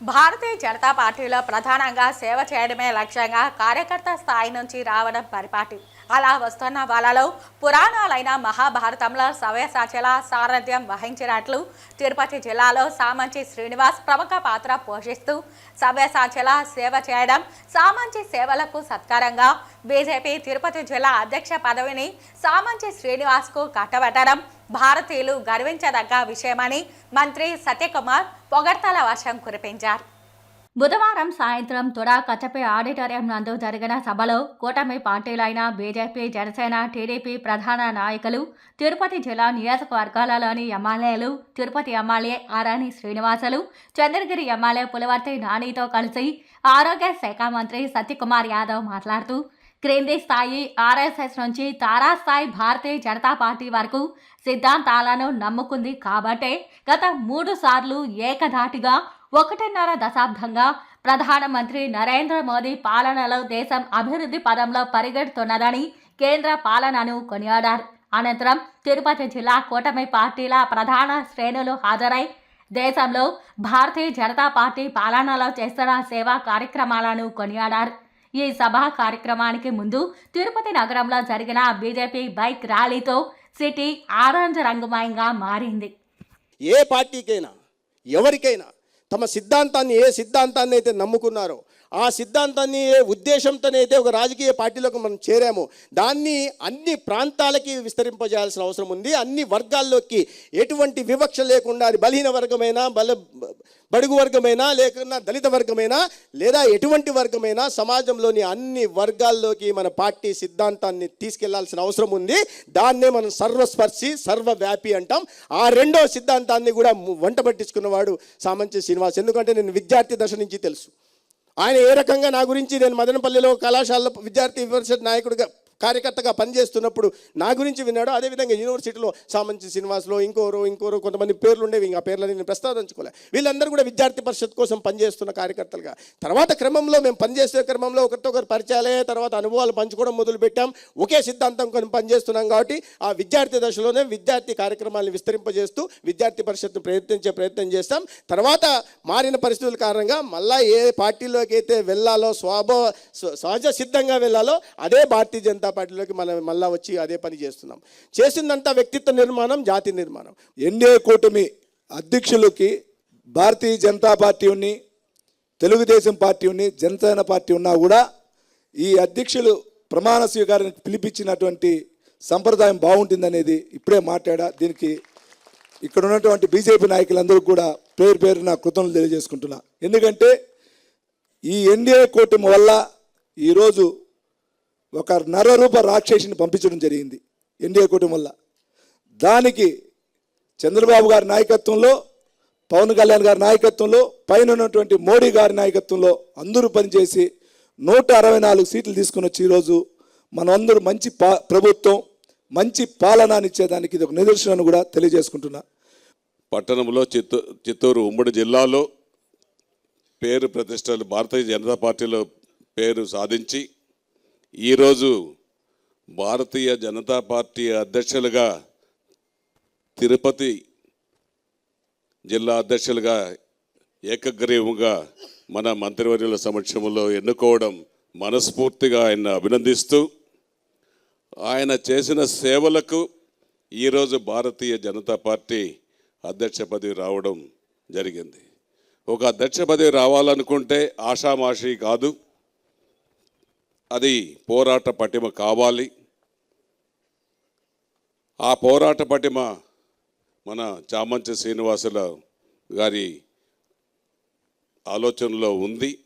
భారతీయ జనతా పార్టీలో ప్రధానంగా సేవ చేయడమే లక్ష్యంగా కార్యకర్త స్థాయి నుంచి రావడం పరిపాటి అలా వస్తున్న వాళ్ళలో పురాణాలైన మహాభారతంలో సవ్యసాచలా సారథ్యం వహించినట్లు తిరుపతి జిల్లాలో సామంచి శ్రీనివాస్ ప్రముఖ పాత్ర పోషిస్తూ సవ్యసాచలా సేవ చేయడం సామంచి సేవలకు సత్కారంగా బీజేపీ తిరుపతి జిల్లా అధ్యక్ష పదవిని సామంచి శ్రీనివాస్కు కట్టబెట్టడం భారతీయులు గర్వించదగ్గ విషయమని మంత్రి సత్యకుమార్ పొగడ్తల వర్షం కురిపించారు. బుధవారం సాయంత్రం తొడా కచ్చపే ఆడిటోరియం నందు జరిగిన సభలో కూటమి పార్టీలైన బీజేపీ జనసేన టీడీపీ ప్రధాన నాయకులు తిరుపతి జిల్లా నియోజకవర్గాలలోని ఎమ్మెల్యేలు తిరుపతి ఎమ్మెల్యే ఆరాణి శ్రీనివాసులు చంద్రగిరి ఎమ్మెల్యే పులవర్తి నానితో కలిసి ఆరోగ్య శాఖ మంత్రి సత్యకుమార్ యాదవ్ మాట్లాడుతూ క్రింది స్థాయి ఆర్ఎస్ఎస్ నుంచి తారాస్థాయి భారతీయ జనతా పార్టీ వరకు సిద్ధాంతాలను నమ్ముకుంది కాబట్టే గత మూడు సార్లు ఏకధాటిగా ఒకటిన్నర దశాబ్దంగా ప్రధానమంత్రి నరేంద్ర మోదీ పాలనలో దేశం అభివృద్ధి పదంలో పరిగెడుతున్నదని కేంద్ర పాలనను కొనియాడారు. అనంతరం తిరుపతి జిల్లా కూటమి పార్టీల ప్రధాన శ్రేణులు హాజరై దేశంలో భారతీయ జనతా పార్టీ పాలనలో చేస్తున్న సేవా కార్యక్రమాలను కొనియాడారు. ఈ సభా కార్యక్రమానికి ముందు తిరుపతి నగరంలో జరిగిన బీజేపీ బైక్ ర్యాలీతో సిటీ ఆరెంజ్ రంగుమయంగా మారింది. ఏ పార్టీకైనా ఎవరికైనా తమ సిద్ధాంతాన్ని ఏ సిద్ధాంతాన్ని అయితే నమ్ముకున్నారో ఆ సిద్ధాంతాన్ని ఏ ఉద్దేశంతోనైతే ఒక రాజకీయ పార్టీలోకి మనం చేరామో దాన్ని అన్ని ప్రాంతాలకి విస్తరింపజేయాల్సిన అవసరం ఉంది. అన్ని వర్గాల్లోకి ఎటువంటి వివక్ష లేకుండా అది బలహీన వర్గమైనా బల బడుగు వర్గమైనా లేకున్నా దళిత వర్గమైనా లేదా ఎటువంటి వర్గమైనా సమాజంలోని అన్ని వర్గాల్లోకి మన పార్టీ సిద్ధాంతాన్ని తీసుకెళ్ళాల్సిన అవసరం ఉంది. దాన్నే మనం సర్వస్పర్శి సర్వవ్యాపి అంటాం. ఆ రెండో సిద్ధాంతాన్ని కూడా వంట పట్టించుకున్నవాడు సామంచి శ్రీనివాస్. ఎందుకంటే నేను విద్యార్థి దశ నుంచి తెలుసు. ఆయన ఏ రకంగా నా గురించి నేను మదనపల్లిలో కళాశాలలో విద్యార్థి పరిషత్ నాయకుడిగా కార్యకర్తగా పనిచేస్తున్నప్పుడు నా గురించి విన్నాడు అదేవిధంగా యూనివర్సిటీలో సామంచి శ్రీనివాస్లో ఇంకోరు ఇంకోరు కొంతమంది పేర్లు ఉండేవి ఇంకా పేర్లని నేను ప్రస్తావించుకోలే. వీళ్ళందరూ కూడా విద్యార్థి పరిషత్ కోసం పనిచేస్తున్న కార్యకర్తలుగా. తర్వాత క్రమంలో మేము పనిచేసే క్రమంలో ఒకరితో ఒకరు పరిచయాలే తర్వాత అనుభవాలు పంచుకోవడం మొదలుపెట్టాం. ఒకే సిద్ధాంతం కొన్ని పనిచేస్తున్నాం కాబట్టి ఆ విద్యార్థి దశలోనే విద్యార్థి కార్యక్రమాలను విస్తరింపజేస్తూ విద్యార్థి పరిషత్ను ప్రయత్నించే ప్రయత్నం చేస్తాం. తర్వాత మారిన పరిస్థితుల కారణంగా మళ్ళీ ఏ పార్టీలోకి అయితే వెళ్ళాలో స్వాభావ సహజ సిద్ధంగా వెళ్ళాలో అదే భారతీయ జనతా పార్టీలోకి మనం మళ్ళా వచ్చి అదే పని చేస్తున్నాం. చేసిందంతా వ్యక్తిత్వ నిర్మాణం జాతి నిర్మాణం. ఎన్డీఏ కూటమి అధ్యక్షులకి భారతీయ జనతా పార్టీ ఉన్ని తెలుగుదేశం పార్టీ ఉన్ని జనసేన పార్టీ ఉన్నా కూడా ఈ అధ్యక్షులు ప్రమాణ స్వీకారానికి పిలిపించినటువంటి సంప్రదాయం బాగుంటుందనేది ఇప్పుడే మాట్లాడా. దీనికి ఇక్కడ ఉన్నటువంటి బీజేపీ నాయకులందరూ కూడా పేరు పేరు నా కృతజ్ఞతలు తెలియజేసుకుంటున్నా. ఎందుకంటే ఈ ఎన్డీఏ కూటమి వల్ల ఈరోజు ఒక నరరూప రాక్షసిని పంపించడం జరిగింది ఎన్డీఏ కూటమి వల్ల. దానికి చంద్రబాబు గారి నాయకత్వంలో పవన్ కళ్యాణ్ గారి నాయకత్వంలో పైన ఉన్నటువంటి మోడీ గారి నాయకత్వంలో అందరూ పనిచేసి నూట అరవై నాలుగు సీట్లు తీసుకుని వచ్చి ఈరోజు మనందరూ మంచి పా ప్రభుత్వం మంచి పాలనానిచ్చేదానికి ఇది ఒక నిదర్శనాన్ని కూడా తెలియజేసుకుంటున్నా. పట్టణంలో చిత్తూ చిత్తూరు ఉమ్మడి జిల్లాలో పేరు ప్రతిష్టలు భారతీయ జనతా పార్టీలో పేరు సాధించి ఈరోజు భారతీయ జనతా పార్టీ అధ్యక్షులుగా తిరుపతి జిల్లా అధ్యక్షులుగా ఏకగ్రీవంగా మన మంత్రివర్యుల సమక్షంలో ఎన్నుకోవడం మనస్ఫూర్తిగా ఆయన అభినందిస్తూ ఆయన చేసిన సేవలకు ఈరోజు భారతీయ జనతా పార్టీ అధ్యక్ష పదవి రావడం జరిగింది. ఒక అధ్యక్ష పదవి రావాలనుకుంటే ఆషామాషి కాదు అది పోరాట పటిమ కావాలి. ఆ పోరాట పటిమ మన చామంచ శ్రీనివాసుల గారి ఆలోచనలో ఉంది.